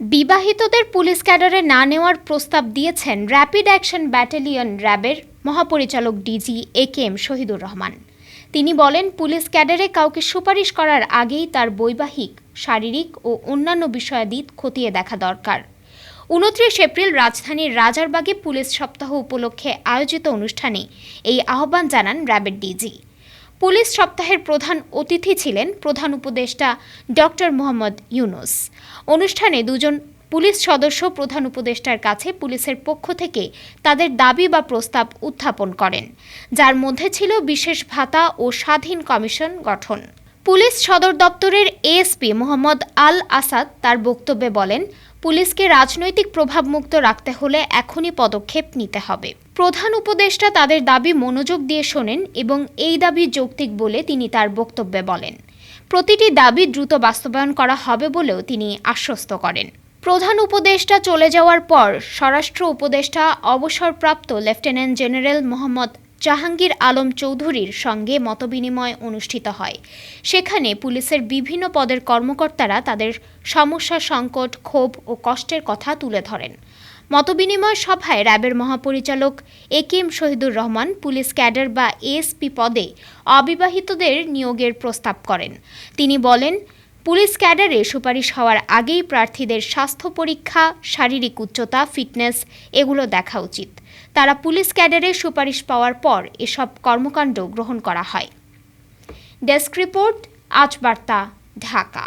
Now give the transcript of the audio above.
বিবাহিতদের police ক্যাডারে না নেওয়ার প্রস্তাব দিয়েছেন র্যাপিড অ্যাকশন ব্যাটালিয়ন র্যাবের মহাপরিচালক DG A K M Shahidur Rahman. তিনি বলেন, পুলিশ ক্যাডারে কাউকে সুপারিশ করার আগেই তার বৈবাহিক, শারীরিক ও অন্যান্য বিষয়াদি খতিয়ে দেখা দরকার। উনত্রিশ এপ্রিল রাজধানীর রাজারবাগে পুলিশ সপ্তাহ উপলক্ষে আয়োজিত অনুষ্ঠানে এই আহ্বান জানান র্যাবের ডিজি। পুলিশ সপ্তাহের প্রধান অতিথি ছিলেন প্রধান উপদেষ্টা ডক্টর মোহাম্মদ ইউনুস। অনুষ্ঠানে দুজন পুলিশ সদস্য প্রধান উপদেষ্টার কাছে পুলিশের পক্ষ থেকে তাদের দাবি বা প্রস্তাব উত্থাপন করেন, যার মধ্যে ছিল বিশেষ ভাতা ও স্বাধীন কমিশন গঠন। পুলিশ সদর দপ্তরের এএসপি মোহাম্মদ আল আসাদ তার বক্তব্যে বলেন পুলিশকে রাজনৈতিক প্রভাবমুক্ত রাখতে হলে এখনই পদক্ষেপ নিতে হবে। প্রধান উপদেষ্টা তাদের দাবি মনোযোগ দিয়ে শোনেন এবং এই দাবি যৌক্তিক বলে তিনি তার বক্তব্যে বলেন। প্রতিটি দাবি দ্রুত বাস্তবায়ন করা হবে বলেও তিনি আশ্বস্ত করেন। প্রধান উপদেষ্টা চলে যাওয়ার পর স্বরাষ্ট্র উপদেষ্টা, অবসরপ্রাপ্ত লেফটেন্যান্ট জেনারেল মোহাম্মদ জাহাঙ্গীর আলম চৌধুরীর সঙ্গে মতবিনিময় অনুষ্ঠিত হয়। সেখানে পুলিশের বিভিন্ন পদের কর্মকর্তারা তাদের সমস্যা, সংকট, ক্ষোভ ও কষ্টের কথা তুলে ধরেন। মতবিনিময় সভায় র্যাবের মহাপরিচালক A K M Shahidur Rahman, police cadre বা এএসপি পদে অবিবাহিতদের নিয়োগের প্রস্তাব করেন। তিনি বলেন পুলিশ ক্যাডারে সুপারিশ হওয়ার আগেই প্রার্থীদের স্বাস্থ্য পরীক্ষা, শারীরিক উচ্চতা, ফিটনেস এগুলো দেখা উচিত। তারা পুলিশ ক্যাডারে সুপারিশ পাওয়ার পর এসব কর্মকাণ্ড গ্রহণ করা হয়। ডেস্ক রিপোর্ট, আজ বার্তা, ঢাকা।